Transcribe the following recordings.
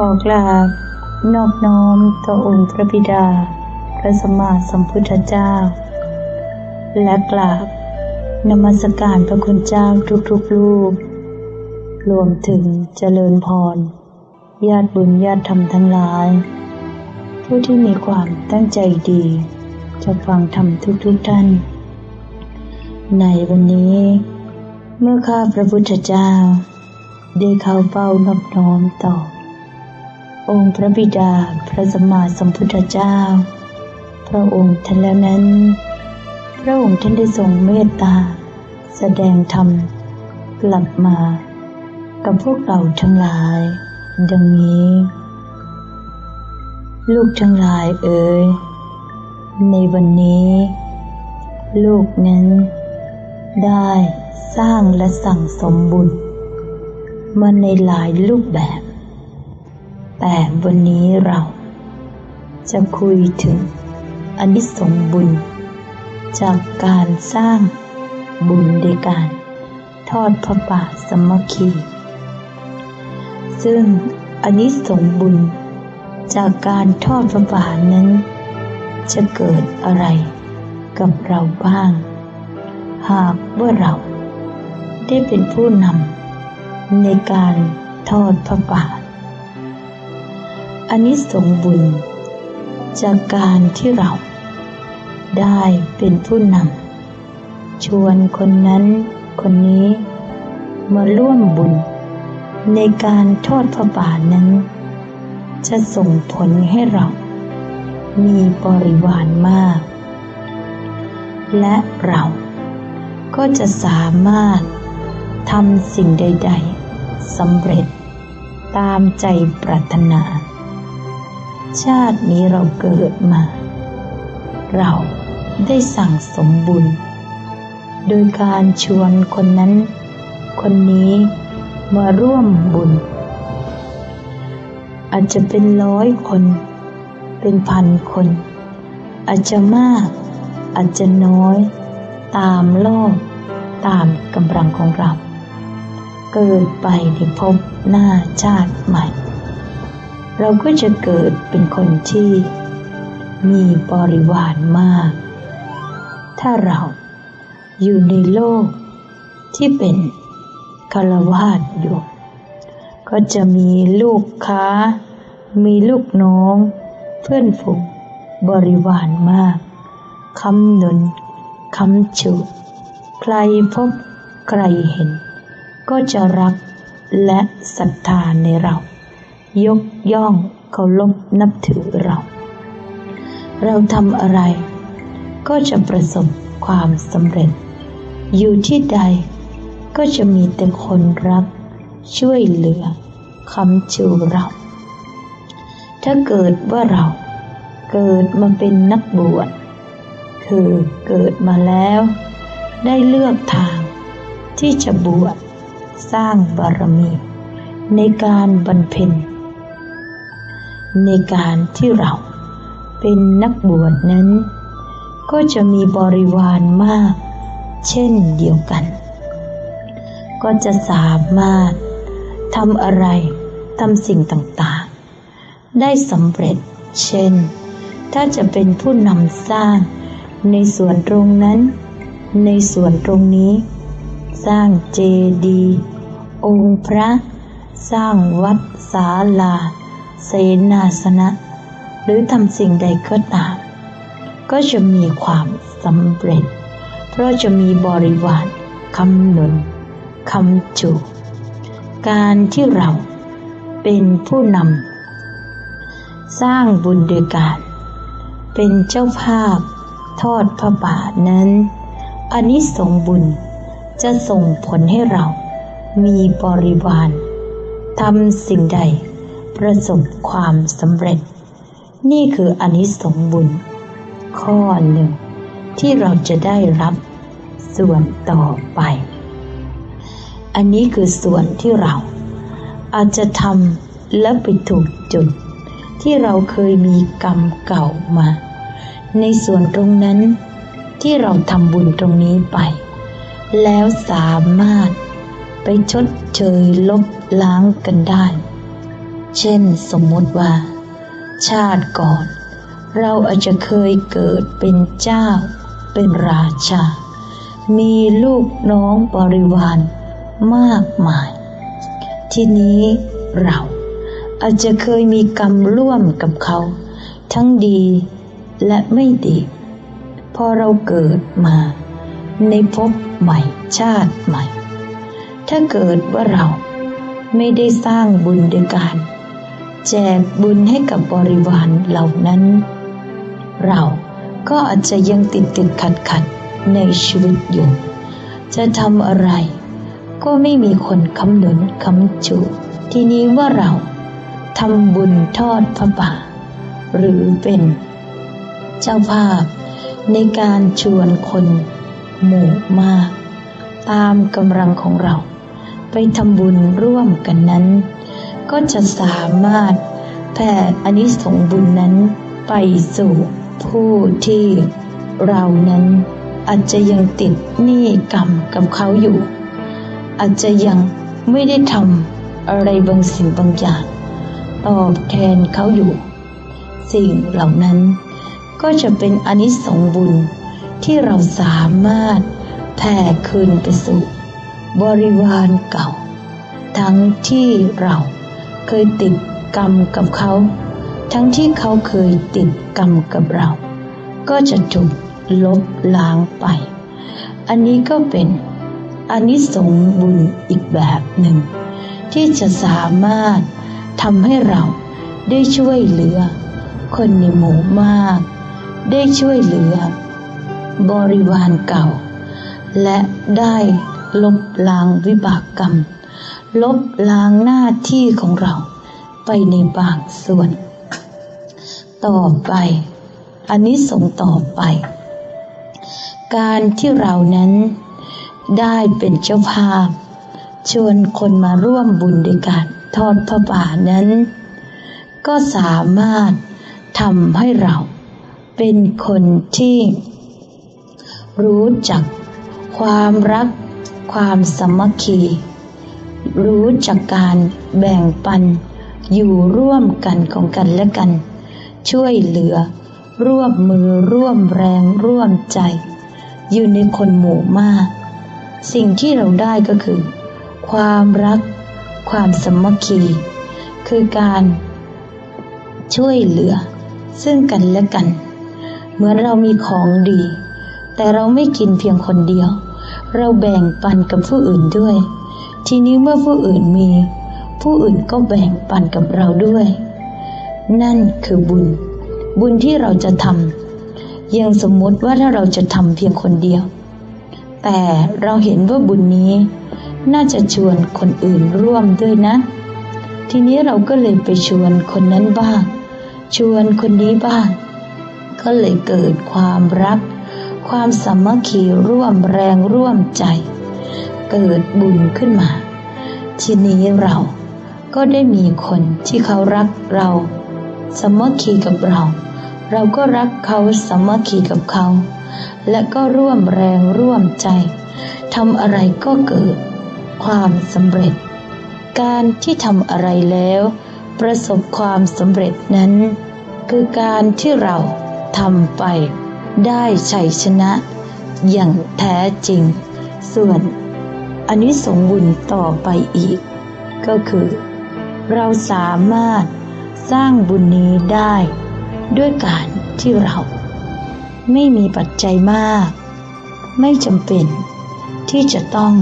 ขอกราบนอบน้อมต่อองค์พระบิดา พระสมมาสัมพุทธเจ้า และกราบนมัสการพระคุณเจ้าทุกๆรูป รวมถึงเจริญพร ญาติบุญญาติธรรมทั้งหลาย ผู้ที่มีความตั้งใจดี จะฟังธรรมทุกๆท่าน ในวันนี้ เมื่อข้าพระพุทธเจ้า ได้เข้าเฝ้านอบน้อมต่อ องค์พระบิดาพระสัมมาสัมพุทธเจ้า พระองค์ท่านแล้วนั้น พระองค์ท่านได้ทรงเมตตา แสดงธรรมกลับมา กับพวกเราทั้งหลาย ดังนี้ ลูกทั้งหลายเอ๋ยในวันนี้ ลูกนั้น ได้สร้างและสั่งสมบุญมาในหลายรูปแบบ แต่วันนี้เราจะคุยถึงอนิสงบุญ จากการสร้างบุญด้วยการทอดพระป่าสมัคคี ซึ่งอนิสงบุญจากการทอดพระป่านั้น จะเกิดอะไรกับเราบ้าง หากว่าเราได้เป็นผู้นำในการทอดพระป่า อันนี้สงบุญ จากการที่เรา ได้เป็นผู้นำชวนคนนั้นคนนี้มาร่วมบุญ ในการทอดพระบาทนั้น จะส่งผลให้เรา มีบริวารมาก และเราก็จะสามารถทำสิ่งใด ๆสำเร็จตามใจปรารถนา ชาตินี้เราเกิดมา เราได้สั่งสมบุญ โดยการชวนคนนั้น คนนี้มาร่วมบุญ อาจจะเป็นร้อยคน เป็นพันคน อาจจะมาก อาจจะน้อย ตามโลกตามกำลังของเรา เกิดไปในภพหน้าชาติใหม่ เราก็จะเกิดเป็นคนที่มีบริวารมาก ถ้าเราอยู่ในโลกที่เป็นคารวาสอยู่ ก็จะมีลูกค้า มีลูกน้อง เพื่อนฝูงบริวารมากคำหนุนคำชูใครพบใครเห็น ก็จะรักและศรัทธาในเรา ยกย่องเคารพนับถือเรา เราทำอะไร ก็จะประสบความสำเร็จ อยู่ที่ใดก็จะมีแต่คนรัก ช่วยเหลือคำชูเรา ถ้าเกิดว่าเราเกิดมาเป็นนักบวชคือเกิดมาแล้ว ได้เลือกทางที่จะบวชสร้างบารมี ในการบรรเพ็ญ ในการที่เราเป็นนักบวชนั้น ก็จะมีบริวารมาก เช่นเดียวกัน ก็จะสามารถทำอะไรทำสิ่งต่างๆ ได้สำเร็จ เช่น ถ้าจะเป็นผู้นำสร้างในส่วนตรงนั้น ในส่วนตรงนี้ สร้างเจดีย์องค์พระ สร้างวัดศาลา เสนาสนะ หรือทำสิ่งใดก็ตาม ก็จะมีความสำเร็จ เพราะจะมีบริวารคำหนุนคำจูการที่เราเป็นผู้นำสร้างบุญโดยการเป็นเจ้าภาพทอดพระบาทนั้นอันนี้สงส์บุญจะส่งผลให้เรามีบริวารทำสิ่งใด ประสบความสำเร็จ นี่คืออนิสงส์บุญ ข้อหนึ่งที่เราจะได้รับส่วนต่อไป อันนี้คือส่วนที่เรา อาจจะทำและไปถูกจุด ที่เราเคยมีกรรมเก่ามา ในส่วนตรงนั้นที่เราทำบุญตรงนี้ไป แล้วสามารถไปชดเชยลบล้างกันได้ เช่นสมมติว่า ชาติก่อน เราอาจจะเคยเกิดเป็นเจ้า เป็นราชา มีลูกน้องบริวารมากมาย ทีนี้เราอาจจะเคยมีกรรมร่วมกับเขา ทั้งดีและไม่ดี พอเราเกิดมา ในภพใหม่ชาติใหม่ ถ้าเกิดว่าเราไม่ได้สร้างบุญด้วยการ แจกบุญให้กับบริวารเหล่านั้น เราก็อาจจะยังติดติดขัดขัดในชีวิตอยู่ จะทำอะไร ก็ไม่มีคนคำหนุนคำจูทีนี้ว่าเราทำบุญทอดพระป่า หรือเป็นเจ้าภาพในการชวนคนหมู่มาก ตามกำลังของเรา ไปทำบุญร่วมกันนั้น ก็จะสามารถแผ่อนิสงส์บุญนั้นไปสู่ผู้ที่เรานั้นอาจจะยังติดหนี้กรรมกับเขาอยู่ อาจจะยังไม่ได้ทำอะไรบางสิ่งบางอย่าง ตอบแทนเขาอยู่ สิ่งเหล่านั้นก็จะเป็นอนิสงส์บุญที่เราสามารถแผ่คืนไปสู่บริวารเก่า ทั้งที่เรา เคยติดกรรมกับเขา ทั้งที่เขาเคยติดกรรมกับเรา ก็จะถูกลบล้างไป อันนี้ก็เป็นอนิสงส์บุญอีกแบบหนึ่ง ที่จะสามารถทำให้เราได้ช่วยเหลือ คนในหมู่มาก ได้ช่วยเหลือ บริวารเก่า และได้ลบล้างวิบากกรรม ลบล้างหน้าที่ของเราไปในบางส่วน ต่อไป อันนี้ส่งต่อไป การที่เรานั้นได้เป็นเจ้าภาพ ชวนคนมาร่วมบุญด้วยการทอดพระป่านั้น ก็สามารถทำให้เราเป็นคนที่รู้จักความรักความสมัคคี รู้จักการแบ่งปัน อยู่ร่วมกันของกันและกัน ช่วยเหลือ ร่วมมือร่วมแรงร่วมใจ อยู่ในคนหมู่มาก สิ่งที่เราได้ก็คือ ความรัก ความสมัคคี คือการช่วยเหลือ ซึ่งกันและกัน เหมือนเรามีของดี แต่เราไม่กินเพียงคนเดียว เราแบ่งปันกับผู้อื่นด้วย ทีนี้เมื่อผู้อื่นมี ผู้อื่นก็แบ่งปันกับเราด้วย นั่นคือบุญ บุญที่เราจะทำยังสมมติว่าถ้าเราจะทำเพียงคนเดียว แต่เราเห็นว่าบุญนี้ น่าจะชวนคนอื่นร่วมด้วยนะ ทีนี้เราก็เลยไปชวนคนนั้นบ้าง ชวนคนนี้บ้าง ก็เลยเกิดความรัก ความสามัคคีร่วมแรงร่วมใจ เกิดบุญขึ้นมา ทีนี้เราก็ได้มีคนที่เขารักเราสมัคคีกับเรา เราก็รักเขาสมัคคีกับเขา และก็ร่วมแรงร่วมใจทำอะไรก็เกิดความสำเร็จ การที่ทำอะไรแล้ว ประสบความสำเร็จนั้น คือการที่เราทำไปได้ชัยชนะ อย่างแท้จริง ส่วน อันนี้สงบุญต่อไปอีก ก็คือ เราสามารถสร้างบุญนี้ได้ ด้วยการที่เราไม่มีปัจจัยมาก ไม่จำเป็นที่จะต้อง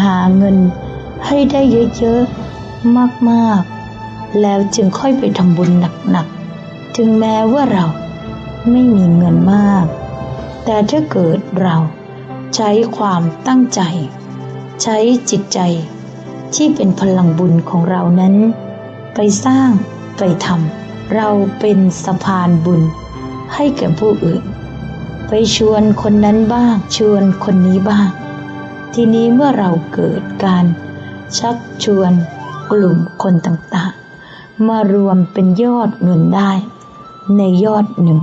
หาเงินให้ได้เยอะๆ มากๆ แล้วจึงค่อยไปทำบุญหนักๆ ถึงแม้ว่าเราไม่มีเงินมาก แต่ถ้าเกิดเราใช้ความตั้งใจ ใช้จิตใจที่เป็นพลังบุญของเรานั้น ไปสร้างไปทำเราเป็นสะพานบุญให้แก่ผู้อื่น ไปชวนคนนั้นบ้าง ชวนคนนี้บ้าง ทีนี้เมื่อเราเกิดการชักชวนกลุ่มคนต่างๆ มารวมเป็นยอดเงินได้ ในยอดหนึ่ง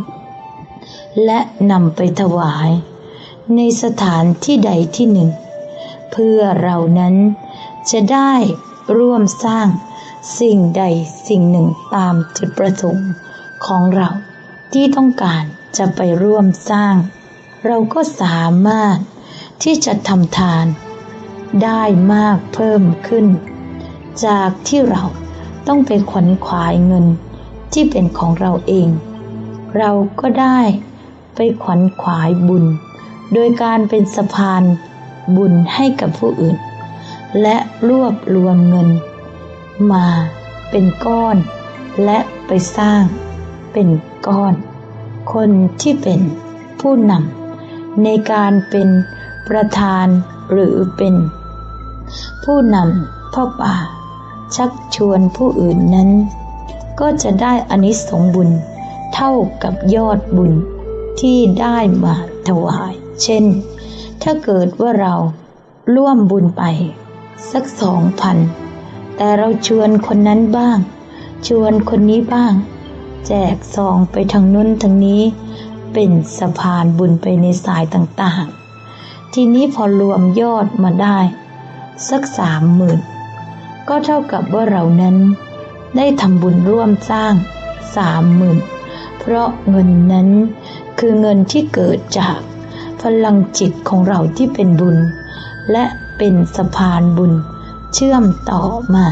และนำไปถวาย ในสถานที่ใดที่หนึ่ง เพื่อเรานั้น จะได้ร่วมสร้างสิ่งใดสิ่งหนึ่งตามจุดประสงค์ของเราที่ต้องการจะไปร่วมสร้าง เราก็สามารถที่จะทำทาน ได้มากเพิ่มขึ้น จากที่เราต้องไปขวนขวายเงินที่เป็นของเราเอง เราก็ได้ไปขวนขวายบุญ โดยการเป็นสะพาน บุญให้กับผู้อื่น และรวบรวมเงิน มาเป็นก้อน และไปสร้างเป็นก้อน คนที่เป็นผู้นำในการเป็นประธานหรือเป็น ผู้นำพ่อป่า ชักชวนผู้อื่นนั้น ก็จะได้อานิสงบุญเท่ากับยอดบุญที่ได้มาถวาย เช่น ถ้าเกิดว่าเราร่วมบุญไป สักสองพัน แต่เราชวนคนนั้นบ้าง ชวนคนนี้บ้าง แจกซองไปทางนู้นทางนี้ เป็นสะพานบุญไปในสายต่างๆ ทีนี้พอรวมยอดมาได้ สักสามหมื่นก็เท่ากับว่าเรานั้น ได้ทำบุญร่วมสร้างสามหมื่นเพราะเงินนั้นคือเงินที่เกิดจาก พลังจิตของเราที่เป็นบุญ และเป็นสะพานบุญเชื่อมต่อมา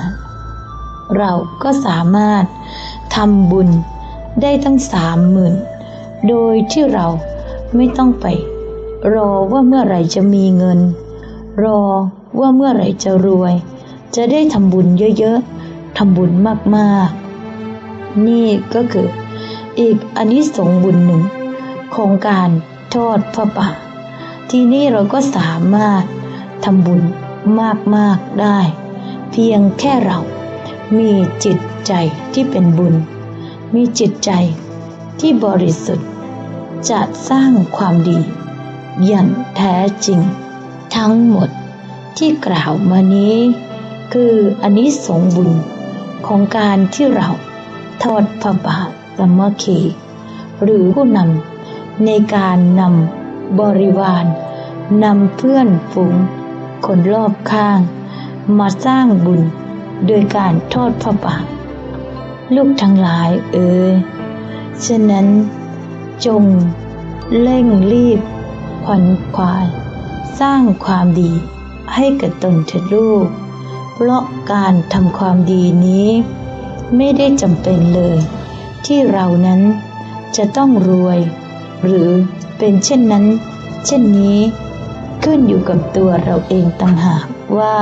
เราก็สามารถทำบุญได้ตั้งสามหมื่นโดยที่เราไม่ต้องไป รอว่าเมื่อไหร่จะมีเงิน รอว่าเมื่อไหร่จะรวย จะได้ทำบุญเยอะๆทำบุญมากๆ นี่ก็คืออีกอันนี้สงบุญหนึ่งของการ ทอดพระป่าทีนี่เราก็สามารถทำบุญมากๆได้ เพียงแค่เรามีจิตใจที่เป็นบุญ มีจิตใจที่บริสุทธิ์ จะสร้างความดีอย่างแท้จริง ทั้งหมดที่กล่าวมานี้ คืออันนี้สงบุญของการที่เราทอดพระบาทสมัคคีหรือผู้นำ ในการนำบริวารนำเพื่อนฝูง คนรอบข้าง มาสร้างบุญโดยการทอดพระบาทลูกทั้งหลายเอ๋ยฉะนั้นจงเร่งรีบขวัญควาย สร้างความดีให้กับตนเถิดลูก เพราะการทำความดีนี้ ไม่ได้จำเป็นเลย ที่เรานั้นจะต้องรวย หรือเป็นเช่นนั้น เช่นนี้ ขึ้นอยู่กับตัวเราเองต่างหากว่า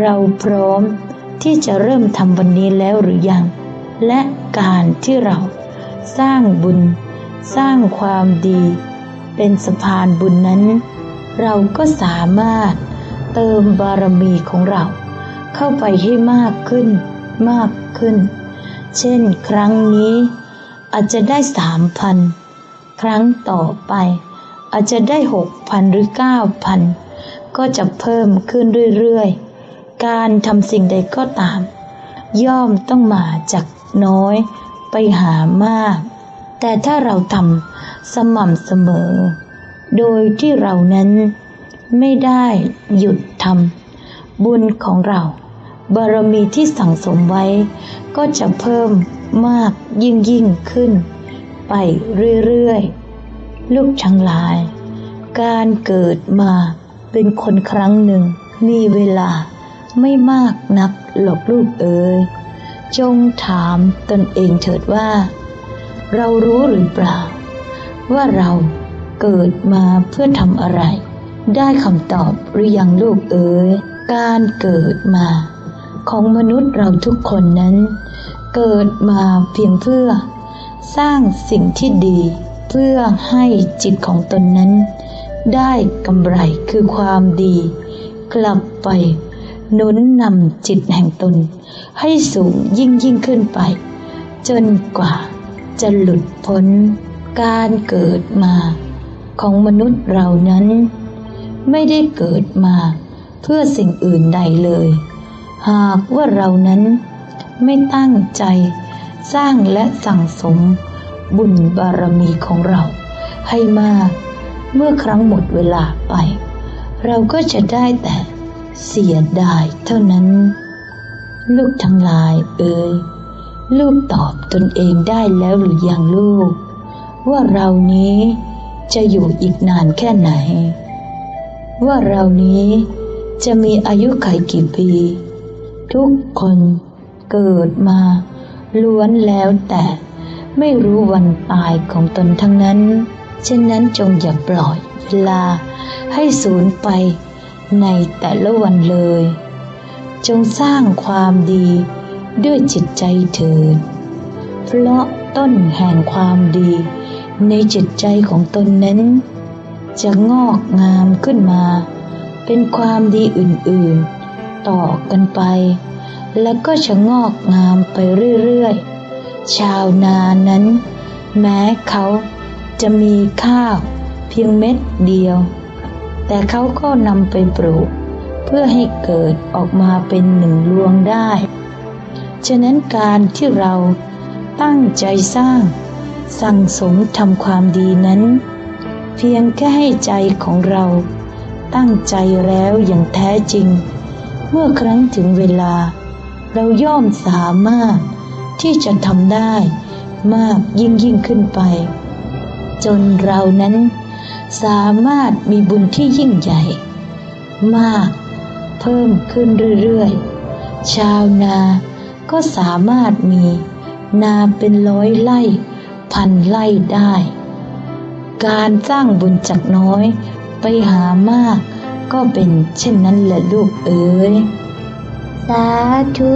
เราพร้อมที่จะเริ่มทำวันนี้แล้วหรือยัง และการที่เราสร้างบุญ สร้างความดี เป็นสะพานบุญนั้น เราก็สามารถเติมบารมีของเรา เข้าไปให้มากขึ้น มากขึ้น เช่นครั้งนี้อาจจะได้สามพัน ครั้งต่อไป อาจจะได้หกพันหรือเก้าพันก็จะเพิ่มขึ้นเรื่อยๆ การทำสิ่งใดก็ตาม ย่อมต้องมาจากน้อยไปหามาก แต่ถ้าเราทำสม่ำเสมอ โดยที่เรานั้นไม่ได้หยุดทำบุญของเรา บารมีที่สั่งสมไว้ ก็จะเพิ่มมากยิ่งยิ่งขึ้น ไปเรื่อยๆ ลูกทั้งลาย การเกิดมาเป็นคนครั้งหนึ่ง มีเวลาไม่มากนักหลอกลูกเอ๋ยจงถามตนเองเถิดว่า เรารู้หรือเปล่า ว่าเราเกิดมาเพื่อทำอะไร ได้คำตอบหรือยังลูกเอ๋ยการเกิดมา ของมนุษย์เราทุกคนนั้น เกิดมาเพียงเพื่อ สร้างสิ่งที่ดี เพื่อให้จิตของตนนั้น ได้กำไรคือความดี กลับไปหนุนนำจิตแห่งตน ให้สูงยิ่งยิ่งขึ้นไป จนกว่าจะหลุดพ้นการเกิดมา ของมนุษย์เรานั้น ไม่ได้เกิดมาเพื่อสิ่งอื่นใดเลย หากว่าเรานั้นไม่ตั้งใจ สร้างและสั่งสม บุญบารมีของเรา ให้มากเมื่อครั้งหมดเวลาไป เราก็จะได้แต่เสียดายเท่านั้น ลูกทั้งหลายเอ่ยลูกตอบตนเองได้แล้วหรือยังลูก ว่าเรานี้จะอยู่อีกนานแค่ไหน ว่าเรานี้จะมีอายุขัยกี่ปี ทุกคนเกิดมา ล้วนแล้วแต่ไม่รู้วันตายของตนทั้งนั้นฉะนั้นจงอย่าปล่อยเวลาให้สูญไปในแต่ละวันเลย จงสร้างความดีด้วยจิตใจเถิดเพราะต้นแห่งความดี ในจิตใจของตนนั้น จะงอกงามขึ้นมา เป็นความดีอื่นๆ ต่อกันไป แล้วก็จะงอกงามไปเรื่อยๆ ชาวนานั้น แม้เขาจะมีข้าวเพียงเม็ดเดียว แต่เขาก็นำไปปลูก เพื่อให้เกิดออกมาเป็นหนึ่งรวงได้ ฉะนั้นการที่เราตั้งใจสร้าง สั่งสมทำความดีนั้น เพียงแค่ให้ใจของเราตั้งใจแล้วอย่างแท้จริง เมื่อครั้งถึงเวลา เราย่อมสามารถที่จะทำได้มากยิ่งยิ่งขึ้นไป จนเรานั้นสามารถมีบุญที่ยิ่งใหญ่ มากเพิ่มขึ้นเรื่อยๆ ชาวนาก็สามารถมีนาเป็นร้อยไร่พันไร่ได้ การสร้างบุญจากน้อยไปหามาก ก็เป็นเช่นนั้นแหละลูกเอ๋ยสาธุ